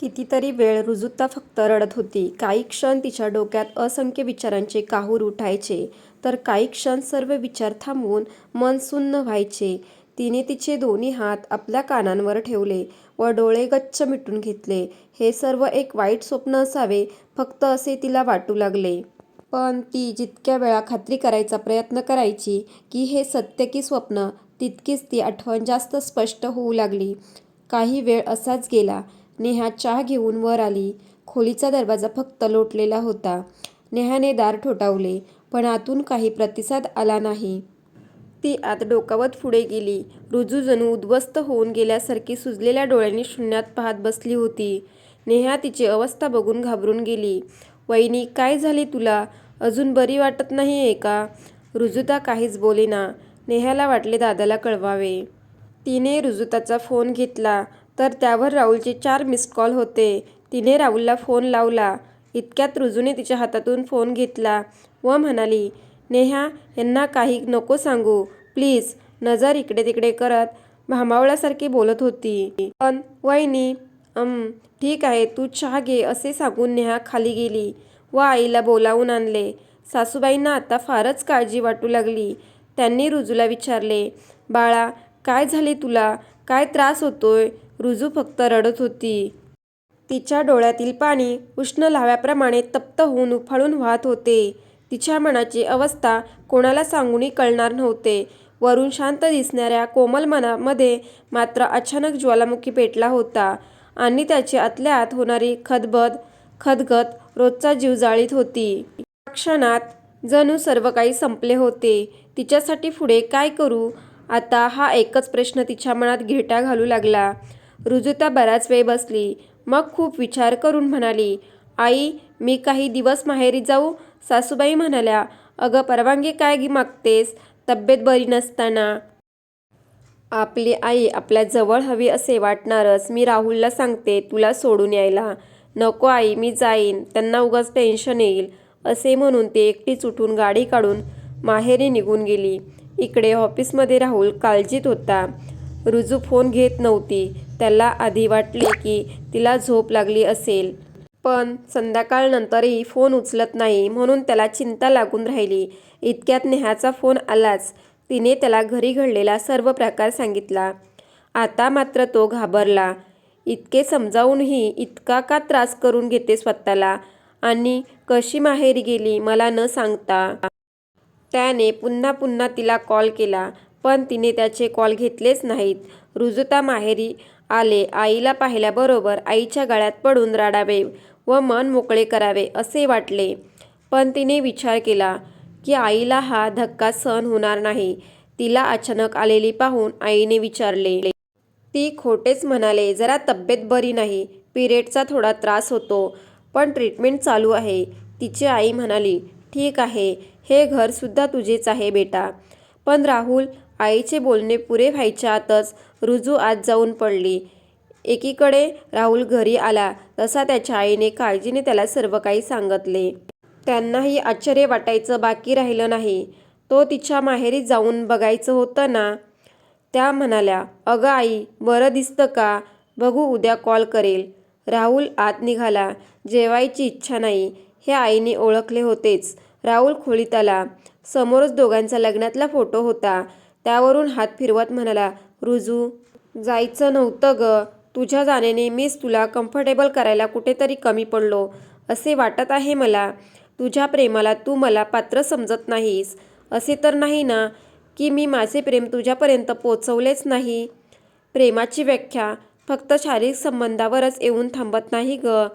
कितीतरी वेळ रुजुता फक्त रडत होती. काही क्षण तिच्या डोक्यात असंख्य विचारांचे काहूर उठायचे, तर काही क्षण सर्व विचार थांबवून मन सुन्न व्हायचे. तिने तिचे दोन्ही हात आपल्या कानांवर ठेवले व डोळे गच्च मिटून घेतले. हे सर्व एक वाईट स्वप्न असावे फक्त असे तिला वाटू लागले. पण ती जितक्या वेळा खात्री करायचा प्रयत्न करायची की हे सत्य की स्वप्न, तितकीच ती आठवण जास्त स्पष्ट होऊ लागली. काही वेळ असाच गेला. नेहा चहा घेऊन वर आली. खोलीचा दरवाजा फक्त लोटलेला होता. नेहाने दार ठोठावले, पण आतून काही प्रतिसाद आला नाही. ती आत डोकावत पुढे गेली. रुजू जणू उद्ध्वस्त होऊन गेल्यासारखी सुजलेल्या डोळ्यांनी शून्यात पाहत बसली होती. नेहा तिची अवस्था बघून घाबरून गेली. वैनी, काय झाले तुला? अजून बरी वाटत नाही आहे का? रुजुता काहीच बोलेना. नेहाला वाटले दादाला कळवावे. तिने रुजुताचा फोन घेतला तर त्यावर राहुलचे चार मिस्ड कॉल होते. तिने राहुलला फोन लावला. इतक्यात रुजूने तिच्या हातातून फोन घेतला व म्हणाली, नेहा ह्यांना काही नको सांगू प्लीज. नजर इकडे तिकडे करत भामावळ्यासारखी बोलत होती. पण वहिनी अं ठीक आहे तू चहा घे असे सांगून नेहा खाली गेली व आईला बोलावून आणले. सासूबाईंना आता फारच काळजी वाटू लागली. त्यांनी रुजूला विचारले, बाळा काय झाले तुला? काय त्रास होतोय? रुजू फक्त रडत होती. तिच्या डोळ्यातील पाणी उष्ण लाव्याप्रमाणे तप्त होऊन उफाळून वाहत होते. तिच्या मनाची अवस्था कोणाला सांगूनही कळणार नव्हते. वरून शांत दिसणाऱ्या कोमल मनामध्ये मात्र अचानक ज्वालामुखी पेटला होता आणि त्याची आतल्या आत होणारी खदबद, खदगत रोजचा जीव जाळीत होती. त्या क्षणात जणू सर्व काही संपले होते. तिच्यासाठी पुढे काय करू आता हा एकच प्रश्न तिच्या मनात घिरट्या घालू लागला. रुजुता बराच वेळ बसली. मग खूप विचार करून म्हणाली, आई मी काही दिवस माहेरी जाऊ? सासूबाई म्हणाल्या, अगं परवानगी काय मागतेस? तब्येत बरी नसताना. आपली आई आपल्या जवळ हवी असे वाटणारच. मी राहुलला सांगते तुला सोडून यायला. नको आई मी जाईन. त्यांना उगाच टेन्शन येईल. असे म्हणून ती एकटीच उठून गाडी काढून माहेरी निघून गेली. इकडे ऑफिसमध्ये राहुल काळजीत होता. रुजू फोन घेत नव्हती. त्याला आधी वाटले की तिला झोप लागली असेल. पण संध्याकाळनंतरही फोन उचलत नाही म्हणून त्याला चिंता लागून राहिली. इतक्यात नेहाचा फोन आलाच. तिने त्याला घरी घडलेला सर्व प्रकार सांगितला. आता मात्र तो घाबरला. इतके समजावूनही इतका का त्रास करून घेते स्वतःला आणि कशी माहेरी गेली मला न सांगता? त्याने पुन्हा पुन्हा तिला कॉल केला पण तिने त्याचे कॉल घेतलेच नाहीत. रुजुता माहेरी आले आईला पाहिल्याबरोबर आईच्या गळ्यात पडून रडावे व मन मोकळे करावे असे वाटले. पण तिने विचार केला की आईला हा धक्का सहन होणार नाही. तिला अचानक आलेली पाहून आईने विचारले. ती खोटेच म्हणाले जरा तब्येत बरी नाही. पिरियडचा थोडा त्रास होतो. पण ट्रीटमेंट चालू आहे. तिची आई म्हणाली, ठीक आहे. हे घर सुद्धा तुझेच आहे बेटा. पण राहुल? आईचे बोलणे पुरे व्हायच्या आतच रुजू आत जाऊन पडली. एकीकडे राहुल घरी आला तसा त्याच्या आईने काळजीने त्याला सर्व काही सांगितले. त्यांनाही आश्चर्य वाटायचं बाकी राहिलं नाही. तो तिच्या माहेरी जाऊन बघायचं होतं ना? त्या म्हणाल्या, अगं आई बरं दिसतं का? बघू उद्या कॉल करेल. राहुल आत निघाला. जेवायची इच्छा नाही हे आईने ओळखले होतेच. राहुल खोलीत आला. समोरच दोघांचा लग्नातला फोटो होता. त्यावरून हात फिरवत म्हणाला, रुजू. जायचं नव्हतं गं. तुझ्या जाण्याने मीच तुला कम्फर्टेबल करायला कुठेतरी कमी पडलो असे वाटत आहे मला. तुझ्या प्रेमाला तू मला पात्र समजत नाहीस असे तर नाही ना की मी माझे प्रेम तुझ्यापर्यंत पोचवलेच नाही? प्रेमाची व्याख्या फक्त शारीरिक संबंधावरच येऊन थांबत नाही गं.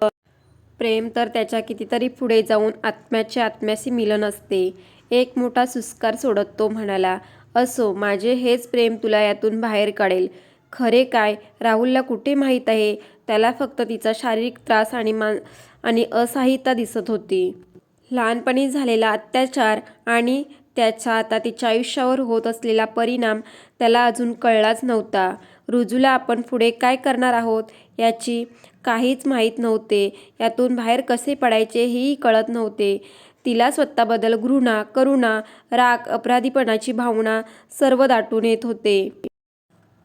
प्रेम तर त्याच्या कितीतरी पुढे जाऊन आत्म्याच्या आत्म्याशी मिलन असते. एक मोठा सुस्कार सोडत तो म्हणाला, असो माझे हेच प्रेम तुला यातून बाहेर काढेल. खरे काय राहुलला कुठे माहीत आहे. त्याला फक्त तिचा शारीरिक त्रास आणि मान आणि असहाय्यता दिसत होती. लहानपणी झालेला अत्याचार आणि त्याचा आता तिच्या आयुष्यावर होत असलेला परिणाम त्याला अजून कळलाच नव्हता. रुजूला आपण पुढे काय करणार आहोत याची काहीच माहीत नव्हते. यातून बाहेर कसे पडायचे हेही कळत नव्हते. तिला स्वतःबद्दल घृणा, करुणा, राग, अपराधीपणाची भावना सर्व दाटून येत होते.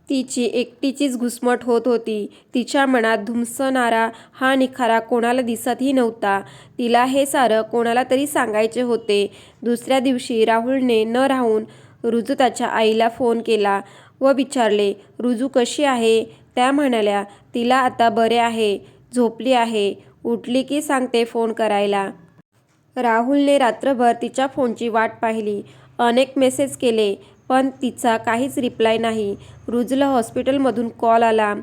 तिची एकटीचीच घुसमट होत होती. तिच्या मनात धुमसणारा हा निखारा कोणाला दिसतही नव्हता. तिला हे सारं कोणाला तरी सांगायचे होते. दुसऱ्या दिवशी राहुलने न राहून रुजुताच्या आईला फोन केला व विचारले रुजू कशी आहे? त्या म्हणाल्या तिला आता बरे आहे झोपली आहे. उठली की सांगते फोन करायला. राहुलने रात्रभर तिच्या फोनची वाट पाहिली. अनेक मेसेज केले पण तिचा काहीच रिप्लाय नाही. रुजूला हॉस्पिटलमधून कॉल आला.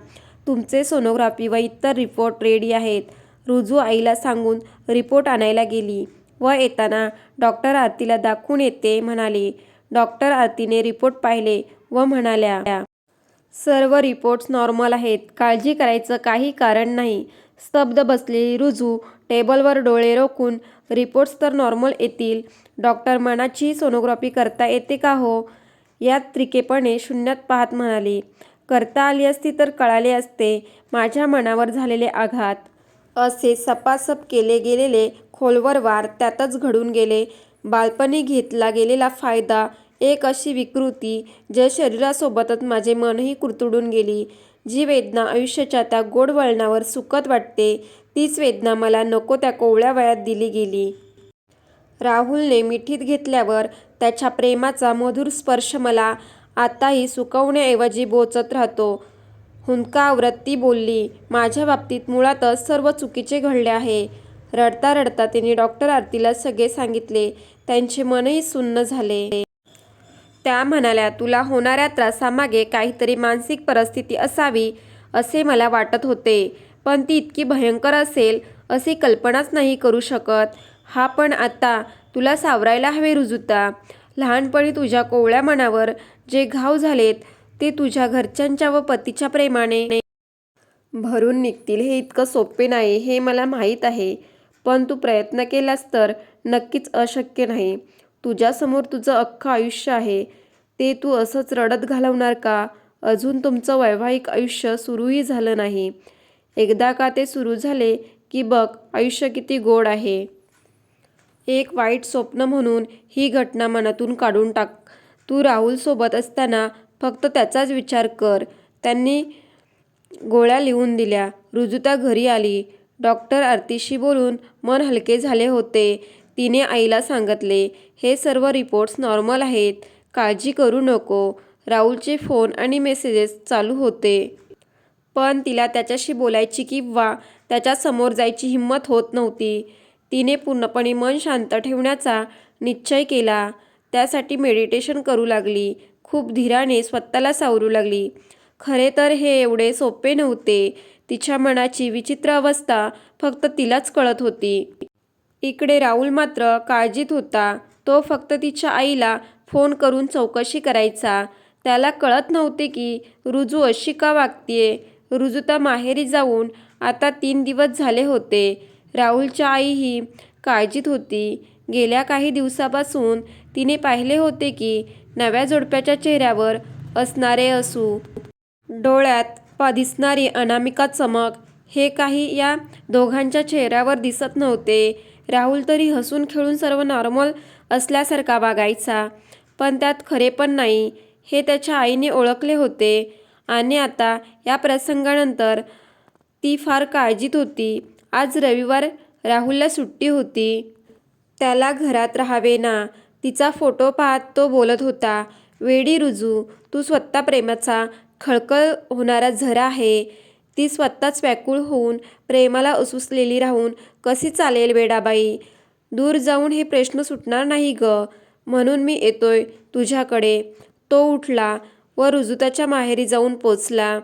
तुमचे सोनोग्राफी व इतर रिपोर्ट रेडी आहेत रुजू आईला सांगून रिपोर्ट आणायला गेली व येताना डॉक्टर आरतीला दाखवून येते म्हणाली. डॉक्टर आरतीने रिपोर्ट पाहिले व म्हणाल्या सर्व रिपोर्ट्स नॉर्मल आहेत. काळजी करायचं काही कारण नाही. स्तब्ध बसलेली रुजू टेबलवर डोळे रोखून रिपोर्ट्स तर नॉर्मल येतील. डॉक्टर मनाची सोनोग्राफी करता येते का हो? या त्रिकेपणे शून्यात पाहत म्हणाली. करता आली असती तर कळाले असते. माझ्या मनावर झालेले आघात. असे सपासप केले गेलेले खोलवर वार त्यातच घडून गेले. बालपणी घेतला गेलेला फायदा एक अशी विकृती जे शरीरासोबतच माझे मनही कुरतडून गेली. जी वेदना आयुष्याच्या त्या गोड वळणावर सुकत वाटते तीच वेदना मला नको त्या कोवळ्या वयात दिली गेली. राहुलने मिठीत घेतल्यावर त्याच्या प्रेमाचा मधुर स्पर्श मला आताही सुकवण्याऐवजी बोचत राहतो. हुंदकावरत ती बोलली माझ्या बाबतीत मुळातच सर्व चुकीचे घडले आहे. रडता रडता तिने डॉक्टर आरतीला सगळे सांगितले त्यांचे मनही सुन्न झाले. त्या म्हणाल्या तुला होणाऱ्या त्रासामागे काहीतरी मानसिक परिस्थिती असावी असे मला वाटत होते. पण ती इतकी भयंकर असेल अशी कल्पनाच नाही करू शकत. हा पण आता तुला सावरायला हवे रुजुता. लहानपणी तुझ्या कोवळ्या मनावर जे घाव झालेत ते तुझ्या घरच्यांच्या व पतीच्या प्रेमाने. भरून निघतील हे इतकं सोपे नाही हे मला माहीत आहे. पण तू प्रयत्न केलास तर नक्कीच अशक्य नाही. तुझ्यासमोर तुझं अख्खं आयुष्य आहे. ते तू असंच रडत घालवणार का? अजून तुमचं वैवाहिक आयुष्य सुरूही झालं नाही. एकदा का ते सुरू झाले की बघ आयुष्य किती गोड आहे. एक वाईट स्वप्न म्हणून ही घटना मनातून काढून टाक. तू राहुलसोबत असताना फक्त त्याचाच विचार कर. त्यांनी गोळ्या लिहून दिल्या. रुजुता घरी आली. डॉक्टर आरतीशी बोलून मन हलके झाले होते. तिने आईला सांगितले हे सर्व रिपोर्ट्स नॉर्मल आहेत. काळजी करू नको. राहुलचे फोन आणि मेसेजेस चालू होते. पण तिला त्याच्याशी बोलायची किंवा त्याच्यासमोर जायची हिंमत होत नव्हती. तिने पूर्णपणे मन शांत ठेवण्याचा निश्चय केला. त्यासाठी मेडिटेशन करू लागली. खूप धीराने स्वतःला सावरू लागली. खरे तर हे एवढे सोपे नव्हते. तिच्या मनाची विचित्र अवस्था फक्त तिलाच कळत होती. इकडे राहुल मात्र काळजीत होता. तो फक्त तिच्या आईला फोन करून चौकशी करायचा. त्याला कळत नव्हते की रुजू अशी का वागतीये? तर माहेरी जाऊन आता तीन दिवस झाले होते. राहुलच्या आईही काळजीत होती. गेल्या काही दिवसापासून तिने पाहिले होते की नव्या जोडप्याच्या चेहऱ्यावर असणारे असू डोळ्यात पा दिसणारी अनामिका चमक हे काही या दोघांच्या चेहऱ्यावर दिसत नव्हते. राहुल तरी हसून खेळून सर्व नॉर्मल असल्यासारखा वागायचा. पण त्यात खरे पण नाही. हे त्याच्या आईने ओळखले होते. आणि आता या प्रसंगानंतर ती फार काळजीत होती. आज रविवार राहुलला सुट्टी होती. त्याला घरात राहावे ना तिचा फोटो पाहत तो बोलत होता वेडी रुजू तू स्वतः प्रेमाचा खळखळ होणारा झरा आहे. ती स्वतःच व्याकुळ होऊन प्रेमाला असुसलेली राहून कशी चालेल वेडाबाई दूर जाऊन हे प्रश्न सुटणार नाही ग. म्हणून मी येतोय तुझ्याकडे. तो उठला व रुजुताच्या माहेरी जाऊन पोचला.